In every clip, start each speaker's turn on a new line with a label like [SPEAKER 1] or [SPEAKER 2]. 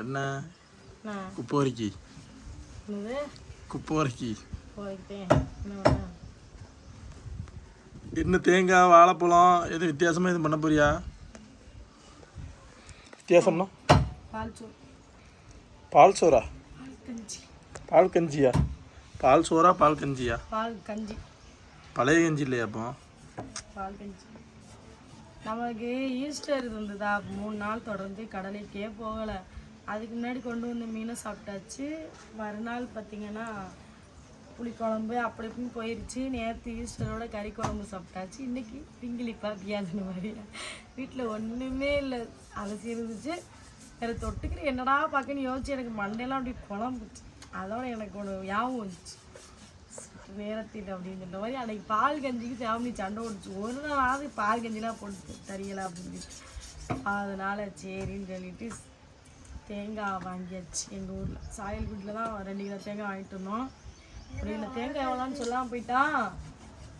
[SPEAKER 1] என்ன
[SPEAKER 2] நான்
[SPEAKER 1] குப்பை வரைக்கி
[SPEAKER 2] என்னது
[SPEAKER 1] குப்பை வரைக்கி
[SPEAKER 2] போய்ட்டேன் என்ன? வேணும்?
[SPEAKER 1] என்ன தேங்காய் வாழைப்பழம் எதுவும் வித்தியாசமாக எதுவும் பண்ண போறியா? வித்தியாசம்னா?
[SPEAKER 2] பால் சோறு?
[SPEAKER 1] பால் கஞ்சியா? பால் சோறா பால் கஞ்சியா?
[SPEAKER 2] பால் கஞ்சி.
[SPEAKER 1] பழைய கஞ்சி இல்லையா அப்போ?
[SPEAKER 2] பால் கஞ்சி. நமக்கு ஈஸ்டர் இருந்ததா மூணு நாள் தொடர்ந்து கடலைக்கே போகலை. அதுக்கு முன்னாடி கொண்டு வந்த மீனை சாப்பிட்டாச்சு. மறுநாள் பார்த்திங்கன்னா புளிக்குழம்பு அப்படி இப்படின்னு போயிடுச்சு நேற்று ஈஸ்டரோட கறி குழம்பு சாப்பிட்டாச்சு. இன்றைக்கி பிங்கிலிப்பா பியாதுன்னு மாதிரி. வீட்டில் ஒன்றுமே இல்லை. அலசி இருந்துச்சு. வேறு தொட்டுக்கிற என்னடா பார்க்கன்னு யோசிச்சு எனக்கு மண்டையெல்லாம் அப்படி குழம்புச்சு அதோட எனக்கு ஒன்று ஞாபகம் வந்துச்சு. நேரத்தில் அப்படின்னு மாதிரி அன்றைக்கி பால் கஞ்சிக்கு ஃபேமிலி சண்டை ஓடிச்சு ஒரு நாளாவது பால் கஞ்சிலாம் போட்டு தெரியல அப்படின்னு. அதனால் சரின்னு சொல்லிட்டு தேங்காய் வாங்கியாச்சு. எங்கள் ஊரில். சாயல் வீட்டில் தான் ரெண்டு கிலோ தேங்காய் வாங்கிட்டு இருந்தோம் ஒரு கிலோ தேங்காய் எவ்வளோன்னு சொல்லாமல் போயிட்டான்.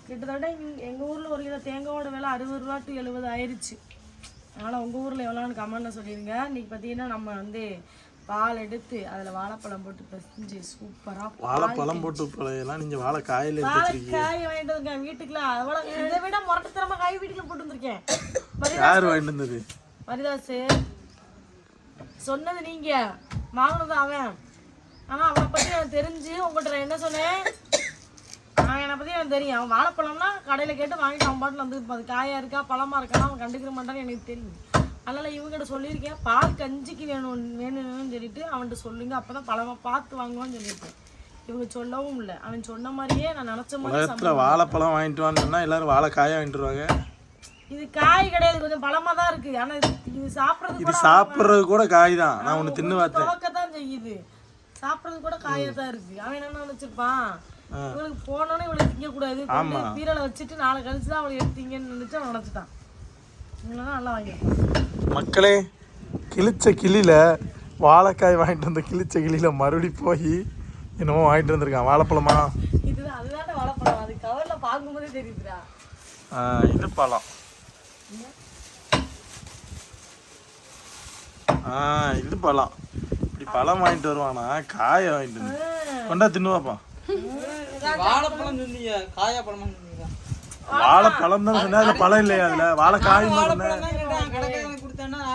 [SPEAKER 2] கிட்டத்தட்ட எங்கள் ஊரில் ஒரு கிலோ தேங்காயோட விலை அறுபது ரூபா டு எழுபது ஆயிடுச்சு அதனால் உங்கள் ஊரில் எவ்வளோன்னு கமெண்ட்டில் சொல்லிடுங்க இன்றைக்கி பார்த்தீங்கன்னா நம்ம வந்து பால் எடுத்து அதில் வாழைப்பழம் போட்டு பிசைஞ்சு சூப்பராக
[SPEAKER 1] வாழைப்பழம் போட்டு பழையெல்லாம் நீங்கள் வாழை காயில் எடுத்து வச்சிருக்கீங்க.
[SPEAKER 2] காய் வாங்கிட்டு வந்திருக்கேன் வீட்டுக்குள்ள. அவ்வளோ இதை விட முரட்டுத்தரமா காய் வீட்டுக்குள்ள போட்டு வந்திருக்கேன்.
[SPEAKER 1] யார் வாங்கிட்டு வந்தது?
[SPEAKER 2] மரிதாஸ் சொன்னது நீங்க. வாங்கினது அவன். ஆனா அவனை பத்தி எனக்கு தெரிஞ்சு உங்கள்கிட்ட நான் என்ன சொன்னேன்? அவன் என்னை பத்தி எனக்கு தெரியும். அவன் வாழைப்பழம்னா கடையில கேட்டு வாங்கிட்டு அவன் பாட்டில் வந்து அது காயா இருக்கா பழமா இருக்கா அவன் கண்டுக்கிற மாட்டான்னு எனக்கு தெரியும். அதனால இவங்ககிட்ட சொல்லியிருக்கேன். பால் கஞ்சிக்கு வேணும் வேணும்னு சொல்லிட்டு அவன்கிட்ட சொல்லுங்க. அப்பதான் பழமா பார்த்து வாங்குவான்னு சொல்லியிருக்கேன். இவங்க சொல்லவும் இல்லை. அவன் சொன்ன மாதிரியே நான் நினைச்ச மாதிரி
[SPEAKER 1] வாழைப்பழம் வாங்கிட்டு வான்னு எல்லாரும் வாழைக்காயாக வாங்கிட்டு வருவாங்க
[SPEAKER 2] இது காய் கிடையாது. கொஞ்சம் பழமா தான் இருக்கு. ஆனா இது சாப்பிடுறது
[SPEAKER 1] இது சாப்பிட்றது கூட காய் தான். நான் ஒன்று தின்னு பார்த்தேன்.
[SPEAKER 2] துவக்க தான் செய்யுது. சாப்பிடுறது கூட காயா தான் இருக்கு. அவன் என்ன நினைச்சிருப்பான்? இவளுக்கு போனோன்னே இவளுக்கு திங்க கூடாது பீரலை வச்சுட்டு நாளை கழிச்சு தான் அவளை எடுத்தீங்கன்னு நினைச்சு அவன் நினைச்சிட்டான்.
[SPEAKER 1] மக்களே கிழிச்ச கிளியில் வாழைக்காய் வாங்கிட்டு வந்த கிழிச்ச கிளியில் மறுபடி போய் என்னமோ வாங்கிட்டு வந்திருக்கான். வாழைப்பழமா? இது பழம். ஆ இது பழம். இப்படி பழம் வாங்கிட்டு வருவானா? காயை வாங்கிட்டு வந்து. கொண்டா தின்னுவாப்பா.
[SPEAKER 3] வாழைப்பழம் சொன்னீங்க காயா பழமா
[SPEAKER 1] வாழைப்பழம் தான் சொன்னேன் அதில் பழம் இல்லையா அதில்? வாழைக்காய்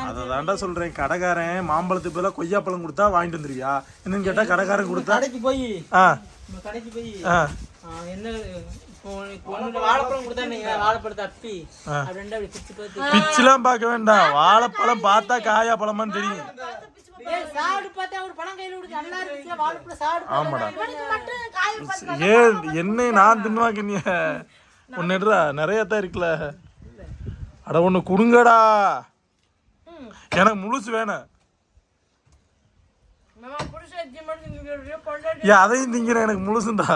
[SPEAKER 1] அதை தாண்டா சொல்கிறேன் கடைக்காரன் மாம்பழத்துக்கு பதிலாக கொய்யாப்பழம் கொடுத்தா வாங்கிட்டு வந்துருவியா? என்னன்னு கேட்டால் கடைக்காரன் கொடுத்தா
[SPEAKER 3] கடைக்கு போய்.
[SPEAKER 1] ஆ.
[SPEAKER 3] கடைக்கு போய்.
[SPEAKER 1] ஆ.
[SPEAKER 3] என்ன
[SPEAKER 1] பிச்சுலாம் பார்க்க வேண்டாம். வாழைப்பழம் பார்த்தா காயா பழமான்னு தெரியும். ஆமாடா. ஏன் என்ன நான் தின்னுவாங்க நீ ஒன்று எடுறா நிறைய தான் இருக்குல்ல. அட ஒன்று கொடுங்கடா. எனக்கு முழுசு வேணும். ஏன் அதையும் திங்கிறேன் எனக்கு முழுசுண்டா.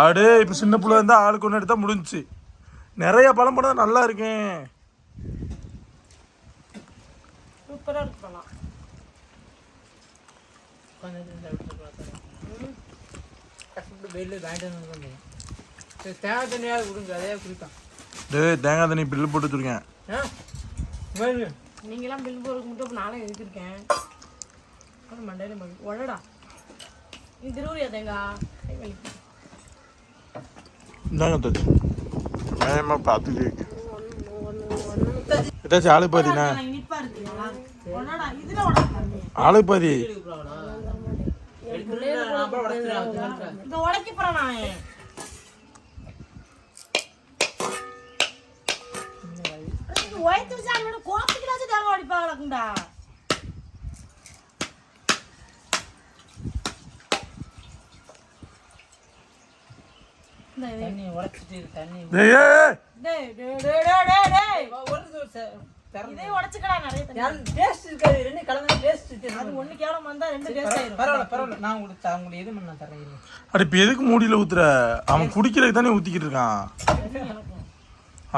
[SPEAKER 1] அடே இப்போ சின்ன பிள்ளை இருந்தால் ஆளுக்கு ஒன்று எடுத்தா முடிஞ்சுச்சு. நிறைய பழம் படம் நல்லா இருக்கேன்.
[SPEAKER 2] சூப்பரா இருக்கலாம்
[SPEAKER 3] உட்காந்து இந்த வீட்டுல பார்த்தாரு. வெயில வாங்கிட்டு வந்து வந்தேன். சரி, தேங்காய் தண்ணியாவது கொடுங்க அதே குடிப்பான்.
[SPEAKER 1] டேய் தேங்காய் தண்ணி பில்லு போட்டு வச்சிருக்கேன்.
[SPEAKER 3] ஆ?
[SPEAKER 2] நீங்களாம் பில் போருக்கு மட்டும் இப்ப நானே எதுக்கிருக்கேன் அது மண்டையில மகி உடடா நீ திருவுரியா தேங்கா? கை வலிக்குது.
[SPEAKER 1] இந்தாங்க தச்சு. நியாயமாக பார்த்துட்டு ஏதாச்சும் ஆளு பாதிண்ணா
[SPEAKER 2] நான் இனிப்பா இருக்கு நல்லா இருக்கு. உடடா இதுல உடம்பு
[SPEAKER 1] ஆளு பாதி
[SPEAKER 2] இந்த உடைக்க போறேன் நான் உயர்த்து வச்சு அவனோட கோப்பைக்கலாச்சும் அடிப்பாங்களாக்குண்டா இந்த இது.
[SPEAKER 3] தண்ணி உடச்சிட்டு தண்ணி
[SPEAKER 2] இதே உடைச்சுக்கடா நிறைய
[SPEAKER 3] taste இருக்காது ரெண்டு கலந்து டேஸ்ட்
[SPEAKER 2] அது ஒண்ணு கேவலம் வந்தா ரெண்டு டேஸ்ட் ஆயிரும்.
[SPEAKER 3] பரவாயில்ல பரவாயில்ல. நான் உங்களுக்கு. உங்களுக்கு எது பண்ண தரேன்.
[SPEAKER 1] அட இப்போ எதுக்கு மூடியில் ஊத்துற? அவன் குடிக்கிறதுக்கு தானே ஊற்றிக்கிட்டு இருக்கான்.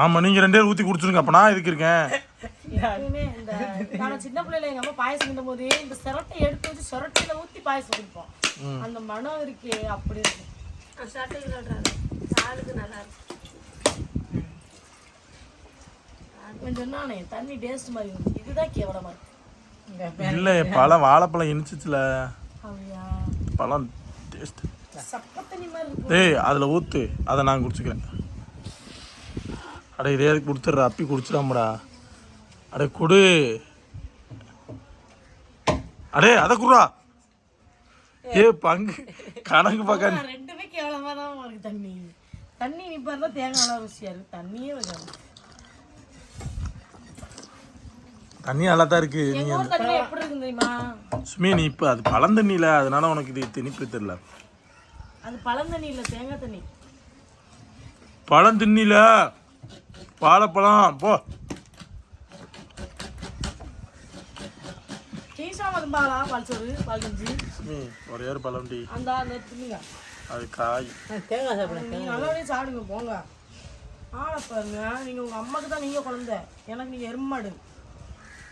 [SPEAKER 1] ஆமாம் நீங்கள் ரெண்டு பேரும் ஊற்றி குடிச்சிருங்க. அப்போ நான் எதுக்கு இருக்கேன்?
[SPEAKER 2] நாங்க சின்ன பிள்ளைல எங்க அம்மா பாயசம் கிண்டும் போது இந்த சிரட்டை எடுத்து வச்சு சிரட்டையில ஊத்தி பாயசம் குடிப்போம். அந்த மனம் இருக்கே அப்படி இருக்கு.
[SPEAKER 4] நல்லா இருக்கும்
[SPEAKER 2] அவன் சொன்னானே தண்ணி டேஸ்ட் மாதிரி இருந்துச்சு. இதுதான் கேவலமா இருக்கு.
[SPEAKER 1] இல்லை பழம் வாழைப்பழம் இனிச்சிச்சுல. பழம் டேஸ்ட்
[SPEAKER 2] சப்ப தண்ணி மாதிரி இருக்கு.
[SPEAKER 1] டேய் அதில் ஊற்று அதை நான் குடிச்சுக்கிறேன். அட இதே கொடுத்துட்ற? அப்பி குடிச்சிடாமடா. அடே கொடு. அடே அதை குடுறா. ஏ பங்கு. கணக்கு பார்க்க
[SPEAKER 2] ரெண்டுமே கேவலமா தான் இருக்கு தண்ணி. தண்ணி நிப்பாருந்தா தேங்காய் நல்லா ருசியா இருக்கு. தண்ணியே வைக்காது
[SPEAKER 1] தண்ணி நல்லா தான் இருக்கு. நீ
[SPEAKER 2] எங்க ஊர் தண்ணி எப்படி இருக்கு தெரியுமா?
[SPEAKER 1] சுமி நீ இப்போ அது பழம் தண்ணியில் அதனால உனக்கு இது திணிப்பு தெரியல.
[SPEAKER 2] அது பழந்தண்ணி இல்ல தேங்காய் தண்ணி.
[SPEAKER 1] பழம் திண்ணில வாழைப்பழம் போ. ஒரே ஒரு பழம் டீ. அது காய்.
[SPEAKER 3] தேங்காய்
[SPEAKER 2] நல்லபடியா சாப்பிடுங்க போங்க. ஆளை பாருங்க நீங்க உங்க அம்மாக்கு தான் நீங்க குழந்தை. எனக்கு நீங்க எருமாடு
[SPEAKER 1] அட பாவியெல்லாம்
[SPEAKER 2] தேங்காய் வந்து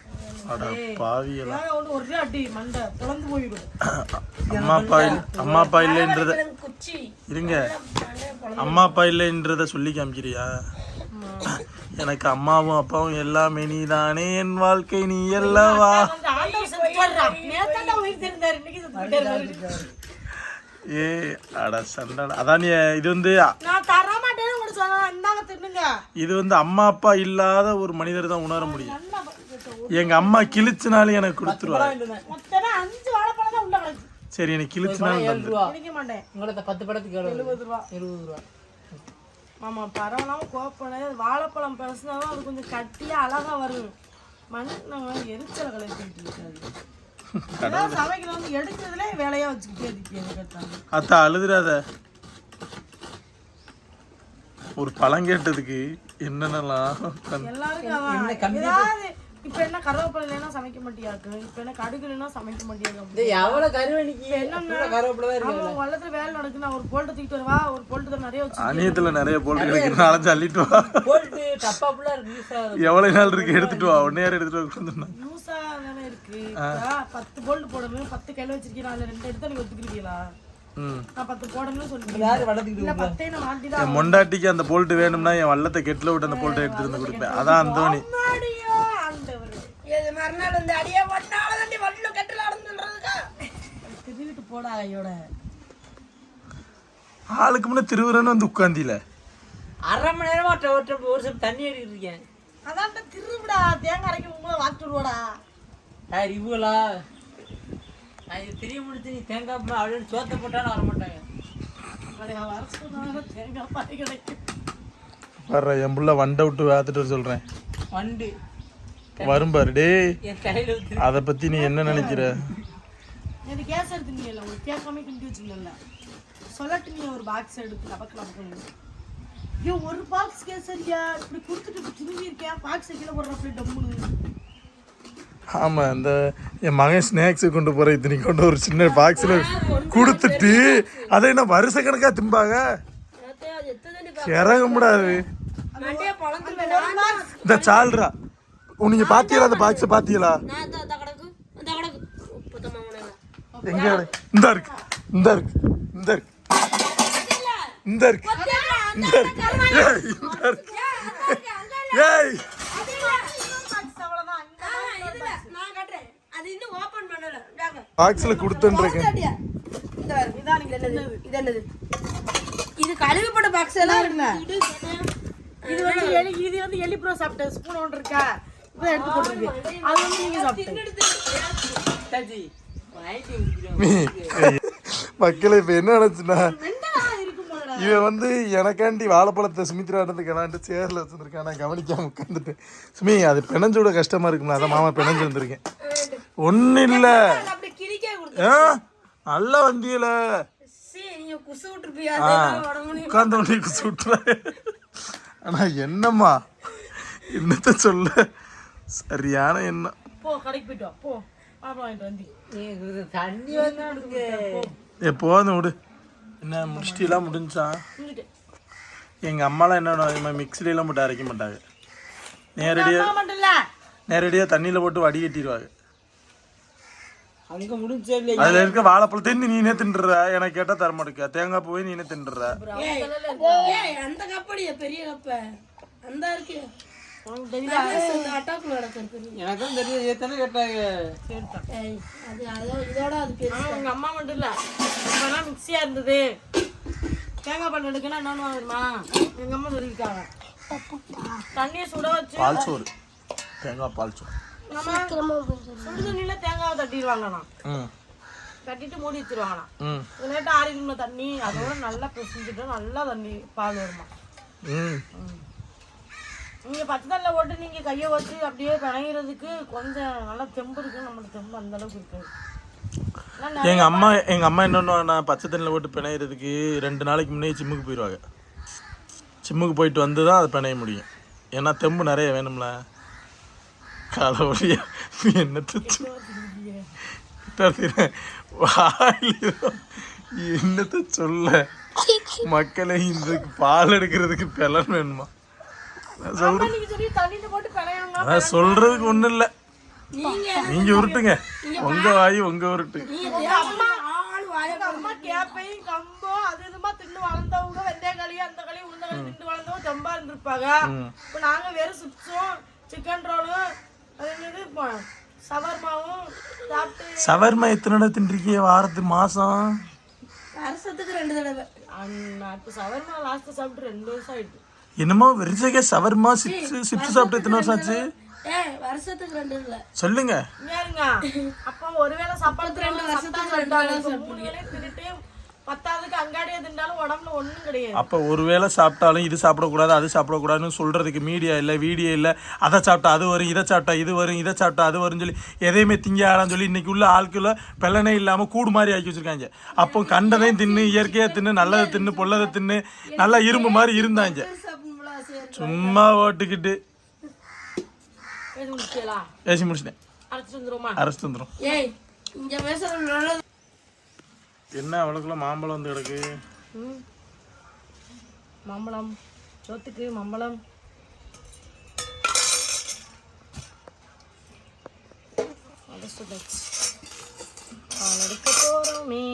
[SPEAKER 2] ஒரே அடி மண்டை பிளந்து போயிடும்
[SPEAKER 1] அம்மா அப்பா அம்மா அப்பா இல்லைன்றத இருங்க. அம்மா அப்பா இல்லைன்றத சொல்லி காமிக்கிறியா? எனக்கு அம்மாவும் அப்பாவும் எல்லாமே நீதானே. என் வாழ்க்கை நீ
[SPEAKER 2] போயிட்டாரு.
[SPEAKER 1] ஏ அட சண்டை அதான் நீ இது வந்து. இது வந்து அம்மா அப்பா இல்லாத ஒரு மனிதர் தான் உணர முடியும். எங்க அம்மா கிழிச்சினாலும் எனக்கு
[SPEAKER 2] கிடக்கு.
[SPEAKER 1] சரி எனக்கு கிழிச்சினாலும் தந்து.
[SPEAKER 3] பத்து படத்துக்கு
[SPEAKER 2] எழுபது ரூபா.
[SPEAKER 3] இருபது ரூபா.
[SPEAKER 2] ஆமா, பரவலாம கோப்பனை, வாழைப்பழம் பேசினாதான் அது கொஞ்சம் கட்டியா அழகா வரும். மனுஷன் எரிச்சல கலக்கிட்டு இருக்காது. சமைக்கணும் வந்து எடுக்கிறதுலே வேலையா வச்சுக்கிட்டே கேட்டாங்க
[SPEAKER 1] அத்தா அழுதுறாத ஒரு பழம் கேட்டதுக்கு என்னென்னலாம்
[SPEAKER 2] எல்லாருக்கும் இப்ப என்ன கருவேப்பிலை இல்லைன்னா சமைக்க மாட்டியாக்கு? இப்ப என்ன கடுகு இல்லைன்னா சமைக்க மாட்டியாக்கு
[SPEAKER 3] எவ்வளவு கருவணிக்கு கருவேப்பிலை
[SPEAKER 2] வேலை நடக்கு நான் ஒரு போல்ட்டு தூக்கிட்டு வரவா ஒரு போல்ட்டு நிறைய வச்சு
[SPEAKER 1] அநியத்துல நிறைய வா.
[SPEAKER 3] போல்ட்டு டப்பா ஃபுல்லா இருக்கு யூஸ் ஆகுது
[SPEAKER 1] எவ்வளவு நாள் இருக்கு? எடுத்துட்டு வா. ஒன்னே எடுத்துட்டு
[SPEAKER 2] தானே இருக்கு. பத்து போல்ட் போடணும் பத்து கையில வச்சிருக்கீங்க அதுல ரெண்டு எடுத்து நீங்க ஒத்துக்கிறீங்களா?
[SPEAKER 1] மொண்டாட்டிக்கு அந்த போல்ட்டு வேணும்னா என் வள்ளத்தை கெட்டில் விட்டு அந்த போல்ட்டை எடுத்துட்டு வந்து கொடுப்பேன். அதான் அந்தோணி.
[SPEAKER 4] இது மறுநாள் வந்து அடியே ஒன்னால தாண்டி வள்ளு கட்டில சொல்றதுக்கா?
[SPEAKER 2] திருவிட்டு போடா ஐயோட
[SPEAKER 1] ஆளுக்கு முன்ன திருவுரன்னு வந்து உட்காந்தில
[SPEAKER 3] அரை மணி நேரமா ஒற்ற ஒரு சம் தண்ணி அடிக்கிட்டு இருக்கேன்.
[SPEAKER 2] அதான் திருவிடா தேங்காய் அரைக்க போகும்போது வாட்டு விடுவாடா
[SPEAKER 3] யார் இவங்களா நான் இது தெரிய முடிச்சு நீ தேங்காய் அப்படின்னு சோத்த போட்டாலும் வர மாட்டாங்க.
[SPEAKER 2] வர சொன்னா தேங்காய் பாய் கிடைக்கும்.
[SPEAKER 1] வர்ற என் புள்ள வண்டை விட்டு வேத்துட்டு வர சொல்றேன்.
[SPEAKER 3] வண்டு.
[SPEAKER 1] வரும் பாரு டேய்
[SPEAKER 3] என் கையில ஊத்து
[SPEAKER 1] அதை பத்தி நீ என்ன நினைக்கிற?
[SPEAKER 2] இது கேஸ் எடுத்துனீங்கல்ல உங்களுக்கு கேட்காம கிண்டி வச்சுருந்தல சொல்லட்டு நீ ஒரு பாக்ஸ் எடுத்து நமக்கு ஐயோ ஒரு பாக்ஸ் கேசரியா? இப்படி கொடுத்துட்டு திரும்பி இருக்கேன் பாக்ஸ் கீழே போடுற அப்படி டம்முன்னு
[SPEAKER 1] ஆமா இந்த என் மகன் ஸ்நாக்ஸ் கொண்டு போற இத்தனை கொண்டு ஒரு சின்ன பாக்ஸ்ல கொடுத்துட்டு அதை என்ன வருஷ கணக்கா திம்பாங்க? இறங்க முடியாது இந்த சால்ரா. நீங்க பாத்தீங்களா? அந்த பாக்ஸ் பாத்தீங்களா? எங்க இந்த இருக்கு. இந்த இருக்கு. இந்த இருக்கு. இந்த இருக்கு. இந்த இருக்கு. ஏய். பாக்ஸ்ல கொடுத்துருக்கேன்
[SPEAKER 4] இது என்னது இது கழுவிப்பட்ட பாக்ஸ் எல்லாம் இருக்குங்க
[SPEAKER 2] இது வந்து எலி இது வந்து எலி ப்ரோ சாப்பிட்ட ஸ்பூன் ஒன்று இருக்கா? எடுத்து போட்டுருக்கு. அது வந்து நீங்க
[SPEAKER 1] ஏய், மக்களே இப்ப என்ன நினைச்சுன்னா
[SPEAKER 2] இருக்கும் போலடா
[SPEAKER 1] இவன் வந்து எனக்காண்டி வாழைப்பழத்தை சுமித்ரா இடத்துக்கு சேர்ல வச்சிருக்கான் நான் கவனிக்காம உட்காந்துட்டேன் சுமி அது பிணைஞ்சு விட கஷ்டமா இருக்கும்ல அதான் மாமா பிணைஞ்சு வந்திருக்கேன். ஒன்றும் இல்லை. ஆ நல்லா வந்தியல
[SPEAKER 4] சீ, நீங்க குசு விட்டுருப்பியா?
[SPEAKER 1] ஆ
[SPEAKER 4] உடம்பு
[SPEAKER 1] உட்கார்ந்த உடனே சுட்டுறேன் ஆனா என்னம்மா? என்னத்த சொல்ல? சரியான எண்ணம்.
[SPEAKER 2] போ கடைக்கு போயிட்டு போ.
[SPEAKER 3] தண்ணி வந்து
[SPEAKER 1] போதும் விடு. என்ன முடிச்சிட்டெல்லாம் முடிஞ்சா?
[SPEAKER 2] இங்கிட்டு.
[SPEAKER 1] எங்க அம்மாலாம் என்ன மிக்சிலாம் போட்டு அரைக்க மாட்டாங்க. நேரடியாக நேரடியாக தண்ணியில் போட்டு
[SPEAKER 3] முடிஞ்சே இல்லையா.
[SPEAKER 1] அதுல இருக்க வாழைப்பழத்தையும் நீனே தின்றுற. எனக்கு கேட்டா தர மாட்டேங்க தேங்காய் பூவை நீனே தின்றுற.
[SPEAKER 4] ஏய் அந்த கப்படியா பெரிய கப்ப? அந்த இருக்கு
[SPEAKER 3] எனக்கும் தெரியும் ஏத்தானே கேட்டாங்க?
[SPEAKER 4] அது அதோ இதோட அது பெரிய
[SPEAKER 2] அம்மா மட்டும் இல்ல. இப்பெல்லாம் மிக்சியா இருந்தது. தேங்காய் பால் எடுக்கணும் என்னன்னு வாங்குமா எங்க அம்மா சொல்லியிருக்காங்க. தண்ணியை சுட வச்சு
[SPEAKER 1] பால் சோறு. தேங்காய் பால் சோறு.
[SPEAKER 2] சுடு தண்ணியில தேங்காவை தட்டிடுவாங்களாம்
[SPEAKER 1] ம்.
[SPEAKER 2] தட்டிட்டு மூடி வச்சிருவாங்களாம்.
[SPEAKER 1] ம்.
[SPEAKER 2] லேட்டா ஆறிடும்ல தண்ணி. அதோட நல்லா பிசைஞ்சிட்டு நல்லா தண்ணி பால் வருமா?
[SPEAKER 1] ம்.
[SPEAKER 2] நீங்க பச்சை தண்ணில போட்டு நீங்க கையை வச்சு அப்படியே பிணைகிறதுக்கு கொஞ்சம் நல்லா தெம்பு இருக்கு நம்மளுக்கு தெம்பு அந்த அளவுக்கு இருக்காது
[SPEAKER 1] எங்க அம்மா எங்க அம்மா என்ன நான் பச்சை தண்ணியில் போட்டு பிணையிறதுக்கு ரெண்டு நாளைக்கு முன்னே ஜிம்முக்கு போயிடுவாங்க. ஜிம்முக்கு போயிட்டு வந்து தான் அதை பிணைய முடியும். ஏன்னா தெம்பு நிறைய வேணும்ல. காலவழியா என்னத்தை வாயில என்னத்தை சொல்ல? மக்களை இந்த பால் எடுக்கிறதுக்கு பலன் வேணுமா? சொல்றேன். சொல்றதுக்கு ஒண்ணும் இல்ல.
[SPEAKER 4] நீங்க
[SPEAKER 1] உருட்டுங்க. உங்க வாய் உங்க உருட்டு.
[SPEAKER 2] அம்மா கேப்பையும் கம்போ அது இதுமா தின்னு வளர்ந்தவங்க வெந்தய களி அந்த களி உளுந்த களி தின்னு வளர்ந்தவங்க தெம்பா இருந்திருப்பாங்க. இப்போ நாங்க வெறும் சிப்ஸும் சிக்கன் ரோலும் அது சவர்மாவும் சாப்பிட்டு
[SPEAKER 1] சவர்மா எத்தனை தின்றிருக்கீங்க வாரத்துக்கு மாசம்?
[SPEAKER 4] வருஷத்துக்கு ரெண்டு தடவை.
[SPEAKER 2] இப்போ சவர்மா லாஸ்ட் சாப்பிட்டு ரெண்டு வருஷம் ஆயிட்டு.
[SPEAKER 1] என்னமோ வெறிச்சகே சவர்மா சிப்ஸ் சிப்ஸ் சாப்பிட்டு எத்தனை வருஷம் ஆச்சு?
[SPEAKER 4] ஏய் வருஷத்துக்கு ரெண்டு இல்ல
[SPEAKER 1] சொல்லுங்க.
[SPEAKER 2] அப்போ ஒருவேளை சாப்பாடு ரெண்டு வருஷத்துக்கு ரெண்டு மூணு வேளையும் தின்னுட்டு பத்தாவதுக்கு அங்காடியே தின்னாலும் உடம்புல ஒண்ணும் கிடையாது.
[SPEAKER 1] அப்போ ஒருவேளை சாப்பிட்டாலும் இது சாப்பிடக்கூடாது அது சாப்பிடக்கூடாதுன்னு சொல்றதுக்கு மீடியா இல்லை வீடியோ இல்லை. அதை சாப்பிட்டா அது வரும் இதை சாப்பிட்டா இது வரும் இதை சாப்பிட்டா அது வரும்னு சொல்லி எதையுமே திங்க ஆடான்னு சொல்லி இன்னைக்கு உள்ள ஆட்களை பெல்லனே இல்லாமல் கூடு மாதிரி ஆக்கி வச்சிருக்காங்க. அப்போ கண்டதையும் தின்னு இயற்கையாக தின்னு நல்லதை தின்னு பொல்லதை தின்னு நல்லா இரும்பு மாதிரி இருந்தாங்க. சும்மா ஓட்டுக்கிட்டு. ஏசி முடிச்சிட்டேன்.
[SPEAKER 4] பேசுறது நல்லது.
[SPEAKER 1] என்ன அவ்வளோக்குள்ள மாம்பழம் வந்து கிடக்கு.
[SPEAKER 2] மாம்பழம். சோத்துக்கு மாம்பழம். எடுக்க போறோமே.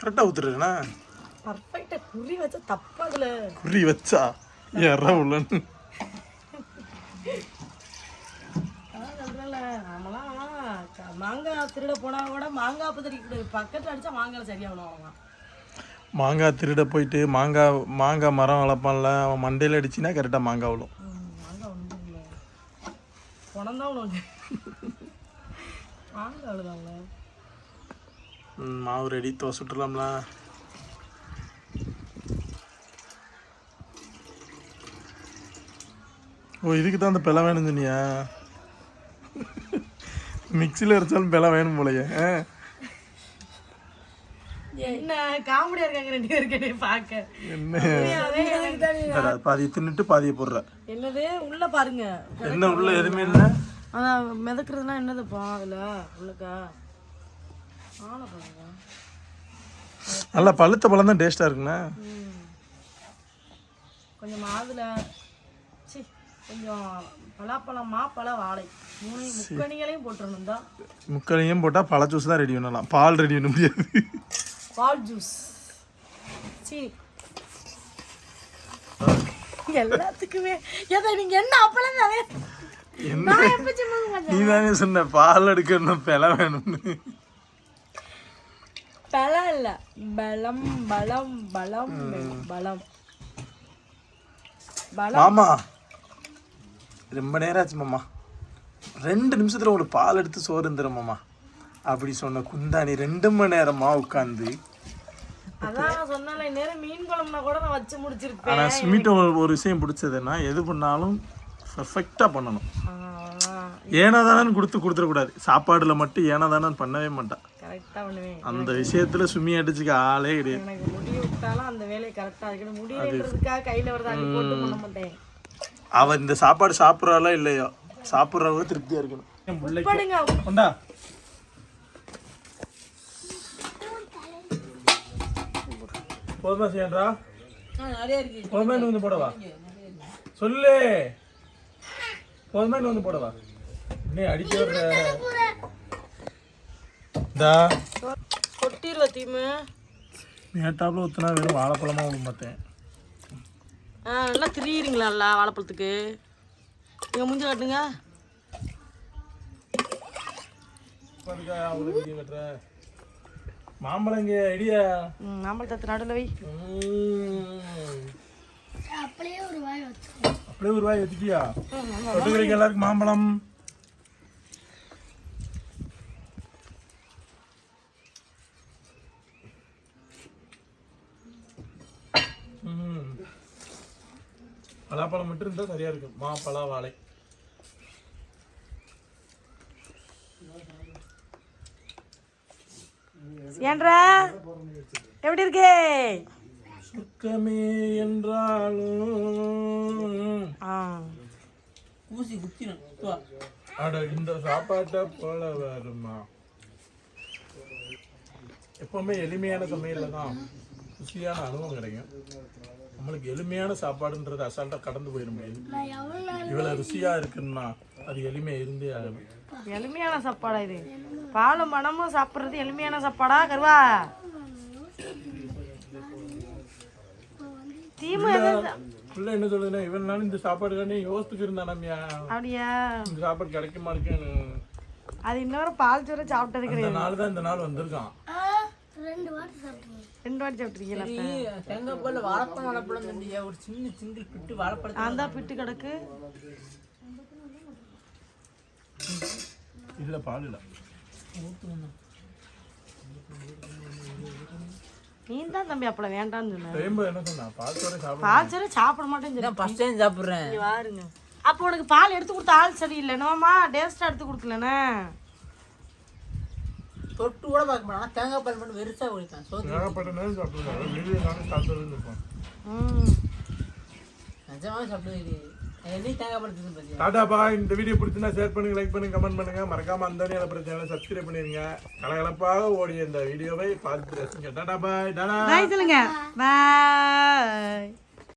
[SPEAKER 1] கரெக்டாக ஊத்துருக்கேண்ணா
[SPEAKER 2] பர்ஃபெக்டா குறி வச்சா தப்பாதுல
[SPEAKER 1] குறி வச்சா? எற உள்ளன்னு?
[SPEAKER 2] மாங்காய் திருட போனா கூட மாங்காய் பத்திரிக்கை பக்கத்துல அடிச்சா மாங்காய் சரியாகணும் அவ்வளோதான்
[SPEAKER 1] மாங்காய் திருட போயிட்டு மாங்காய் மாங்காய் மரம் வளர்ப்பான்ல அவன் மண்டையில் அடிச்சினா கரெக்டாக மாங்காய் விழும்.
[SPEAKER 2] மாங்காய் ஒன்றும் இல்லை பணம் தான் ஒன்று மாங்காய் அவ்வளோதாங்களே
[SPEAKER 1] மாவு ரெடி தோசை சுட்டுலாம்ல ஓ இதுக்கு தான் அந்த பிளை வேணும் சொன்னியா? மிக்சியில் அரைச்சாலும் பிளை வேணும் போலயே?
[SPEAKER 2] என்ன காமெடியா இருக்காங்க ரெண்டு பேருக்கு பார்க்க.
[SPEAKER 1] என்ன? பாதி தின்னுட்டு பாதியை போடுற?
[SPEAKER 2] என்னது? உள்ள பாருங்க.
[SPEAKER 1] என்ன உள்ள எதுவுமே இல்லை?
[SPEAKER 2] அதான் மிதக்கிறதுனா என்னதுப்பா அதுல உள்ளக்கா?
[SPEAKER 1] நல்லா பழுத்த பழம் தான் டேஸ்ட்டாக இருக்குண்ணா.
[SPEAKER 2] கொஞ்சம் மாதுளை சி கொஞ்சம் பலாப்பழம் மாப்பழம் வாழை. மூணு முக்கணிகளையும் போட்டுருணும் தான்.
[SPEAKER 1] முக்களையும் போட்டால் பழ ஜூஸ் தான் ரெடி பண்ணலாம். பால் ரெடி பண்ண முடியாது.
[SPEAKER 2] பால் ஜூஸ் சி எல்லாத்துக்குமே. ஏதா நீங்க என்ன அப்பளம் தானே?
[SPEAKER 1] நீ தானே சொன்ன பால் எடுக்கணும் பிளை வேணும்னு.
[SPEAKER 2] பலம் இல்ல பலம் பலம் பலம். பலம்.
[SPEAKER 1] மாமா. ரொம்ப நேரம் ஆச்சு மாமா. ரெண்டு நிமிஷத்துல உங்களுக்கு பால் எடுத்து சோறு இருந்துடும் மாமா. அப்படி சொன்ன குந்தாணி ரெண்டு மணி நேரமா உட்காந்து. ஆனால் ஸ்மிட்ட ஒரு ஒரு விஷயம் பிடிச்சதுன்னா எது பண்ணாலும் பர்ஃபெக்டாக பண்ணணும். ஏனா தானு கொடுத்து கொடுத்துடக்கூடாது. சாப்பாடுல மட்டும் ஏனா தானு பண்ணவே மாட்டான்
[SPEAKER 2] பண்ணுவேன்.
[SPEAKER 1] அந்த விஷயத்துல சுமி அடிச்சுக்க ஆளே கிடையாது.
[SPEAKER 2] எனக்கு முடி விட்டாலும் அந்த வேலையை கரெக்டா இருக்கணும். முடியலன்றதுக்காக கையில வரது அள்ளி போட்டு பண்ண மாட்டேன்.
[SPEAKER 1] அவ இந்த சாப்பாடு சாப்பிட்றாளோ இல்லையோ? சாப்பிட்றவங்க திருப்தியா இருக்கணும்.
[SPEAKER 2] படுங்க
[SPEAKER 1] கொண்டா. போதுமா செய்யன்றா
[SPEAKER 3] ஆ, நிறைய இருக்கு.
[SPEAKER 1] போதுமா இன்னும் வந்து போடவா? சொல்லு. போதுமா இன்னும் வந்து போடவா? இன்னும் அடிக்க வர்ற இந்தா
[SPEAKER 2] கொட்டிடுவ தீமு.
[SPEAKER 1] மேட்டாப்புல ஊத்துனா வெறும் வாழைப்பழமா விட மாட்டேன்
[SPEAKER 2] ஆ நல்லா திரியிறீங்களா வாழைப்பழத்துக்கு? நீங்கள் முடிஞ்சு காட்டுங்க.
[SPEAKER 1] மாம்பழம் இங்கே ஐடியா.
[SPEAKER 2] மாம்பழத்தை நடுவில் வை.
[SPEAKER 1] அப்படியே ஒரு வாய் வச்சுட்டியா? தொட்டுக்கிறீங்க எல்லாருக்கும் மாம்பழம் ம். பலாப்பழம் மட்டும் இருந்தால் சரியா இருக்கும். மா பலா வாழை.
[SPEAKER 2] ஏன்றா? எப்படி இருக்கே?
[SPEAKER 1] சுக்கமே என்றாலும்.
[SPEAKER 2] ஆ.
[SPEAKER 3] ஊசி குத்திடும் வா.
[SPEAKER 1] அட இந்த சாப்பாட்டை போல வருமா? எப்பவுமே எளிமையான சமையல்ல தான் ருசியான அனுபவம் கிடைக்கும். நம்மளுக்கு எளிமையான சாப்பாடுன்றது அசால்ட்டா கடந்து போயிட முடியாது இவ்வளவு ருசியா இருக்குன்னா அது எளிமையா இருந்தே ஆகணும்
[SPEAKER 2] எளிமையான சாப்பாடா இது? பாலும் பணமும் சாப்பிட்றது எளிமையான சாப்பாடா கருவா? தீமு எது-
[SPEAKER 1] பிள்ளை என்ன சொல்லுதுன்னா இவன் நாள் இந்த சாப்பாடு தானே யோசிச்சுட்டு இருந்தானாமியா
[SPEAKER 2] அப்படியா?
[SPEAKER 1] இந்த சாப்பாடு கிடைக்குமா இருக்குன்னு.
[SPEAKER 2] அது இன்னொரு பால் சோறு சாப்பிட்டது கிடையாது.
[SPEAKER 1] நாள் தான் இந்த நாள் வந்திருக்கான்.
[SPEAKER 2] ரெண்டு வாட்டி
[SPEAKER 3] தேங்காய் வாழைப்பழம் வாழைப்பழம் தண்டியா ஒரு சின்ன சிங்கிள் பிட்டு
[SPEAKER 2] கிடக்கு.
[SPEAKER 1] பால் இல்ல.
[SPEAKER 3] ஊத்தணும்.
[SPEAKER 2] நீ தான் தம்பி அப்பள வேண்டாம்னு சொன்ன
[SPEAKER 1] ரெயின்போ என்ன சொன்னா? பால் சோறே சாப்பிட
[SPEAKER 2] பால் சோறு சாப்பிட மாட்டேன்னு
[SPEAKER 3] ஃபர்ஸ்ட் டைம் சாப்பிட்றேன்.
[SPEAKER 2] பாருங்க அப்போ உனக்கு பால் எடுத்து கொடுத்த ஆள் சரியில்லை. என்னவாம்மா டேஸ்டா எடுத்து கொடுக்கலண்ணே.
[SPEAKER 3] தொட்டு கூட பார்க்க மாட்டேன். ஆனா தேங்காய் பால் மட்டும் வெறுசா குடிப்பேன் சோத்து
[SPEAKER 1] ஏகப்பட்ட நேரம் சாப்பிட்டுருக்காங்க வெளியே நானும் சாப்பிட்டு இருப்போம்
[SPEAKER 2] ம்.
[SPEAKER 3] தேங்காய் பால் தின்னு பார்த்தியா?
[SPEAKER 1] டாடாப்பா இந்த வீடியோ பிடிச்சிருந்தா ஷேர் பண்ணுங்க லைக் பண்ணுங்க கமெண்ட் பண்ணுங்க. மறக்காம அந்த பிரச்சனை சப்ஸ்கிரைப் பண்ணிருங்க. கலகலப்பாக ஓடிய இந்த வீடியோவை பார்த்து ரசிங்க. டாடா பாய். டாடா.
[SPEAKER 2] பாய் சொல்லுங்க. பாய்